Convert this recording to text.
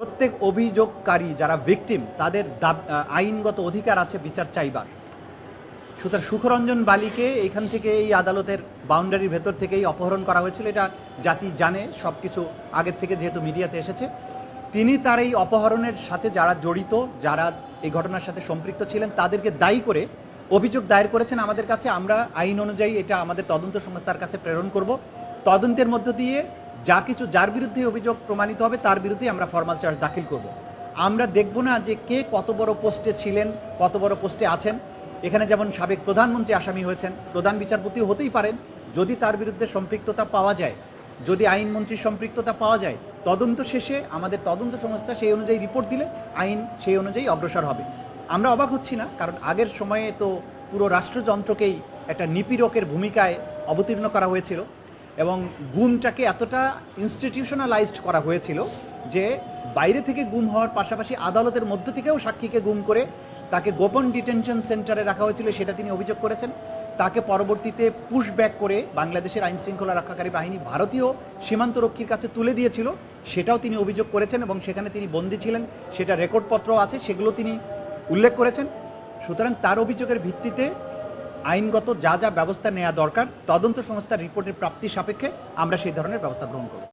প্রত্যেক অভিযোগকারী যারা ভিকটিম তাদের আইনগত অধিকার আছে, বিচার চাইবার। সুতরাং সুখরঞ্জন বালিকে এইখান থেকে এই আদালতের বাউন্ডারির ভেতর থেকেই অপহরণ করা হয়েছিল। এটা জাতি জানে সব কিছু আগের থেকে যেহেতু মিডিয়াতে এসেছে। তিনি তার এই অপহরণের সাথে যারা জড়িত, যারা এই ঘটনার সাথে সম্পৃক্ত ছিলেন, তাদেরকে দায়ী করে অভিযোগ দায়ের করেছেন আমাদের কাছে। আমরা আইন অনুযায়ী এটা আমাদের তদন্ত সংস্থার কাছে প্রেরণ করব। তদন্তের মধ্য দিয়ে যা কিছু যার বিরুদ্ধে অভিযোগ প্রমাণিত হবে, তার বিরুদ্ধে আমরা ফর্মাল চার্জ দাখিল করব। আমরা দেখব না যে কে কত বড় পোস্টে ছিলেন, কত বড় পোস্টে আছেন। এখানে যেমন সাবেক প্রধানমন্ত্রী আসামি হয়েছেন, প্রধান বিচারপতি হতেই পারেন। যদি তার বিরুদ্ধে সম্পৃক্ততা পাওয়া যায়, যদি আইনমন্ত্রীর সম্পৃক্ততা পাওয়া যায়, তদন্ত শেষে আমাদের তদন্ত সংস্থা সেই অনুযায়ী রিপোর্ট দিলে আইন সেই অনুযায়ী অগ্রসর হবে। আমরা অবাক হচ্ছি না, কারণ আগের সময়ে তো পুরো রাষ্ট্রযন্ত্রকেই একটা নিপীড়কের ভূমিকায় অবতীর্ণ করা হয়েছিল। এবং গুমটাকে এতটা ইনস্টিটিউশনালাইজড করা হয়েছিল যে বাইরে থেকে গুম হওয়ার পাশাপাশি আদালতের মধ্য থেকেও সাক্ষীকে গুম করে তাকে গোপন ডিটেনশন সেন্টারে রাখা হয়েছিল, সেটা তিনি অভিযোগ করেছেন। তাকে পরবর্তীতে পুশব্যাক করে বাংলাদেশের আইন শৃঙ্খলা রক্ষাকারী বাহিনী ভারতীয় সীমান্তরক্ষীর কাছে তুলে দিয়েছিল, সেটাও তিনি অভিযোগ করেছেন এবং সেখানে তিনি বন্দী ছিলেন। সেটা রেকর্ডপত্র আছে, সেগুলো তিনি উল্লেখ করেছেন। সুতরাং তার অভিযোগের ভিত্তিতে আইনগত যা যা ব্যবস্থা নেওয়া দরকার, তদন্ত সংস্থার রিপোর্টের প্রাপ্তি সাপেক্ষে আমরা সেই ধরনের ব্যবস্থা গ্রহণ করব।